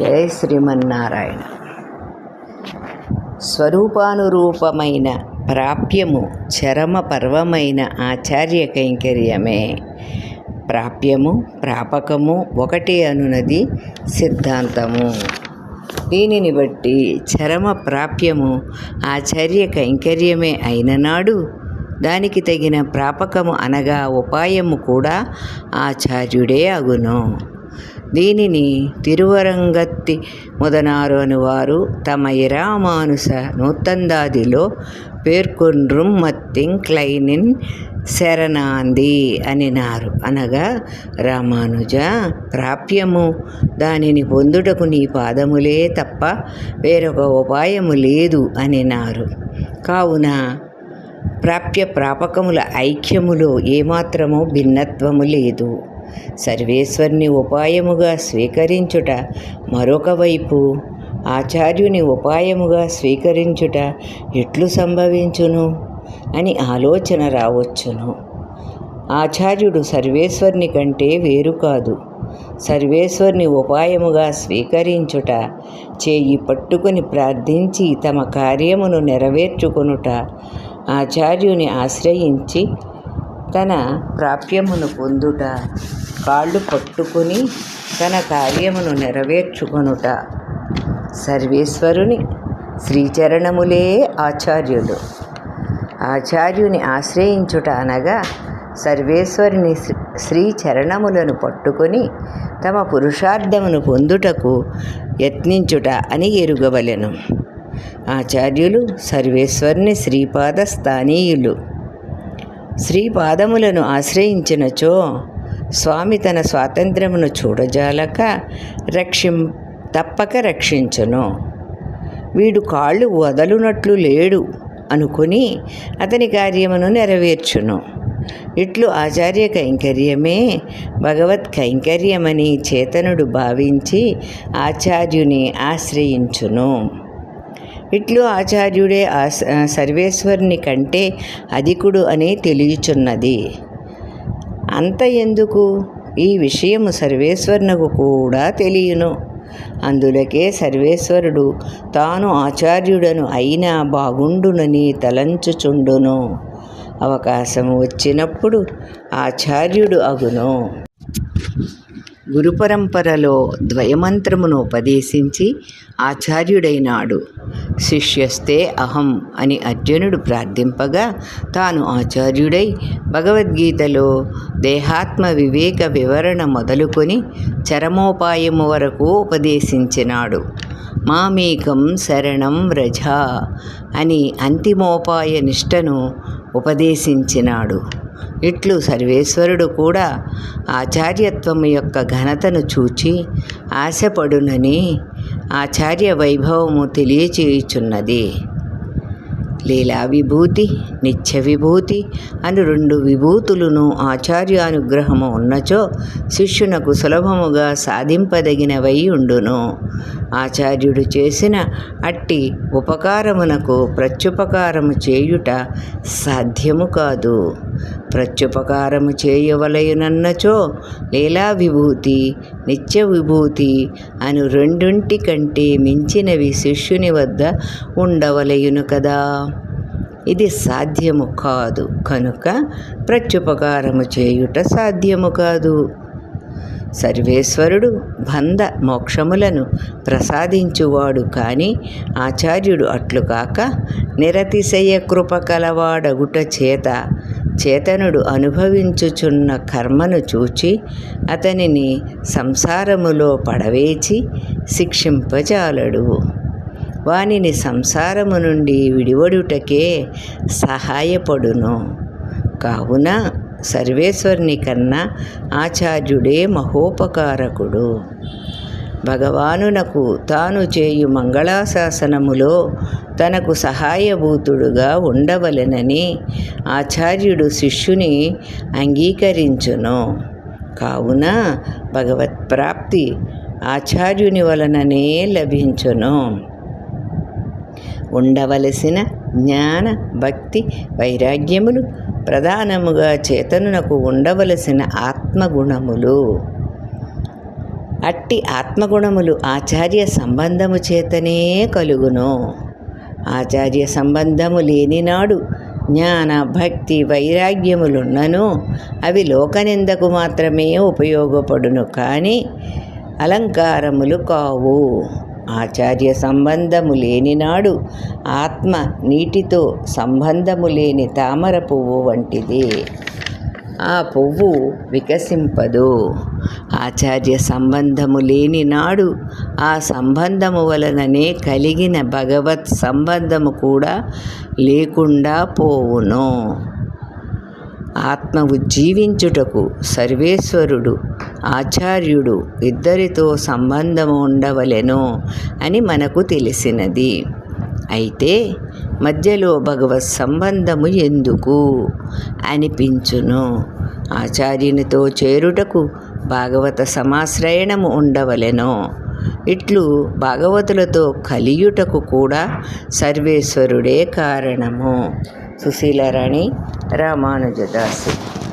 జయ శ్రీమన్నారాయణ. స్వరూపానురూపమైన ప్రాప్యము చరమ పర్వమైన ఆచార్య కైంకర్యమే. ప్రాప్యము ప్రాపకము ఒకటే అనునది సిద్ధాంతము. దీనిని బట్టి చరమ ప్రాప్యము ఆచార్య కైంకర్యమే అయిననాడు దానికి తగిన ప్రాపకము అనగా ఉపాయము కూడా ఆచార్యుడే అగును. దీనిని తిరువరంగత్తి మొదనారు అనువారు. తమ ఇరామానుస నూతందాదిలో పేర్కొండ్రుం మత్తింగ్ క్లైనిన్ శరణాంది అనినారు. అనగా రామానుజ ప్రాప్యము. దానిని పొందుటకు నీ పాదములే తప్ప వేరొక ఉపాయము లేదు అనినారు. కావున ప్రాప్య ప్రాపకముల ఐక్యములో ఏమాత్రము భిన్నత్వము లేదు. సర్వేశ్వరుని ఉపాయముగా స్వీకరించుట మరొక వైపు ఆచార్యుని ఉపాయముగా స్వీకరించుట ఎట్లు సంభవించును అని ఆలోచన రావచ్చును. ఆచార్యుడు సర్వేశ్వరుని కంటే వేరు కాదు. సర్వేశ్వరుని ఉపాయముగా స్వీకరించుట చేయి పట్టుకుని ప్రార్థించి తమ కార్యమును నెరవేర్చుకొనుట ఆచార్యుని ఆశ్రయించి తన ప్రాప్యమును పొందుట. కాళ్ళు పట్టుకుని తన కార్యమును నెరవేర్చుకొనుట. సర్వేశ్వరుని శ్రీచరణములే ఆచార్యులు. ఆచార్యుని ఆశ్రయించుట అనగా సర్వేశ్వరుని శ్రీచరణములను పట్టుకొని తమ పురుషార్థమును పొందుటకు యత్నించుట అని ఎరుగవలెను. ఆచార్యులు సర్వేశ్వరుని శ్రీపాద స్థానీయులు శ్రీపాదములను ఆశ్రయించినచో స్వామి తన స్వాతంత్రమును చూడజాలక రక్షిం తప్పక రక్షించును. వీడు కాళ్ళు వదలునట్లు లేడు అనుకుని అతని కార్యమును నెరవేర్చును. ఇట్లు ఆచార్య కైంకర్యమే భగవత్ కైంకర్యమని చేతనుడు భావించి ఆచార్యుని ఆశ్రయించును. ఇట్లు ఆచార్యుడే సర్వేశ్వరుని కంటే అధికుడు అని తెలియచున్నది. అంత ఎందుకు? ఈ విషయము సర్వేశ్వరునకు కూడా తెలియను. అందులకే సర్వేశ్వరుడు తాను ఆచార్యుడను అయినా బాగుండునని తలంచుచుండును. అవకాశం వచ్చినప్పుడు ఆచార్యుడు అగును. గురు పరంపరలో ద్వయమంత్రమును ఉపదేశించి ఆచార్యుడైనాడు. శిష్యస్తే అహం అని అర్జునుడు ప్రార్థింపగా తాను ఆచార్యుడై భగవద్గీతలో దేహాత్మ వివేక వివరణ మొదలుకొని చరమోపాయము వరకు ఉపదేశించినాడు. మామేకం శరణం వ్రజ అని అంతిమోపాయ నిష్టను ఉపదేశించినాడు. ఇట్లు సర్వేశ్వరుడు కూడా ఆచార్యత్వము యొక్క ఘనతను చూచి ఆశపడునని ఆచార్య వైభవము తెలియచేయుచున్నది. లీలా విభూతి నిత్య విభూతి అని రెండు విభూతులను ఆచార్యానుగ్రహము ఉన్నచో శిష్యునకు సులభముగా సాధింపదగినవై ఉండును. ఆచార్యుడు చేసిన అట్టి ఉపకారమునకు ప్రత్యుపకారము చేయుట సాధ్యము కాదు. ప్రత్యుపకారము చేయవలయునన్నచో లీలా విభూతి నిత్య విభూతి అను రెండుంటి కంటే మించినవి శిష్యుని వద్ద ఉండవలయును కదా. ఇది సాధ్యము కాదు కనుక ప్రత్యుపకారము చేయుట సాధ్యము కాదు. సర్వేశ్వరుడు బంధ మోక్షములను ప్రసాదించువాడు కానీ ఆచార్యుడు అట్లు కాక నిరతిశయ కృప కలవాడగుట చేత చేతనుడు అనుభవించుచున్న కర్మను చూచి అతనిని సంసారములో పడవేచి శిక్షింపజాలడు. వానిని సంసారము నుండి విడివడుటకే సహాయపడును. కావున సర్వేశ్వరుని కన్నా ఆచార్యుడే మహోపకారకుడు. భగవానునకు తాను చేయు మంగళాశాసనములో తనకు సహాయభూతుడుగా ఉండవలెనని ఆచార్యుడు శిష్యుని అంగీకరించును. కావున భగవత్ప్రాప్తి ఆచార్యుని వలననే లభించును. ఉండవలసిన జ్ఞాన భక్తి వైరాగ్యములు ప్రధానముగా చేతనునకు ఉండవలసిన ఆత్మగుణములు. అట్టి ఆత్మగుణములు ఆచార్య సంబంధము చేతనే కలుగును. ఆచార్య సంబంధము లేనినాడు జ్ఞాన భక్తి వైరాగ్యములున్నను. అవి లోకనిందకు మాత్రమే ఉపయోగపడును కానీ అలంకారములు కావు. ఆచార్య సంబంధము లేనినాడు ఆత్మ నీటితో సంబంధము లేని తామర పువ్వు వంటిది. ఆ పువ్వు వికసింపదు. ఆచార్య సంబంధము లేని నాడు ఆ సంబంధము వలననే కలిగిన భగవత్ సంబంధము కూడా లేకుండా పోవును. ఆత్మ ఉజ్జీవించుటకు సర్వేశ్వరుడు ఆచార్యుడు ఇద్దరితో సంబంధము ఉండవలెను అని మనకు తెలిసినది. అయితే మధ్యలో భగవత్ సంబంధము ఎందుకు? అనిపించును. ఆచార్యునితో చేరుటకు భాగవత సమాశ్రయణము ఉండవలెను. ఇట్లు భాగవతులతో కలియుటకు కూడా సర్వేశ్వరుడే కారణము. సుశీలరాణి రామానుజదాసి.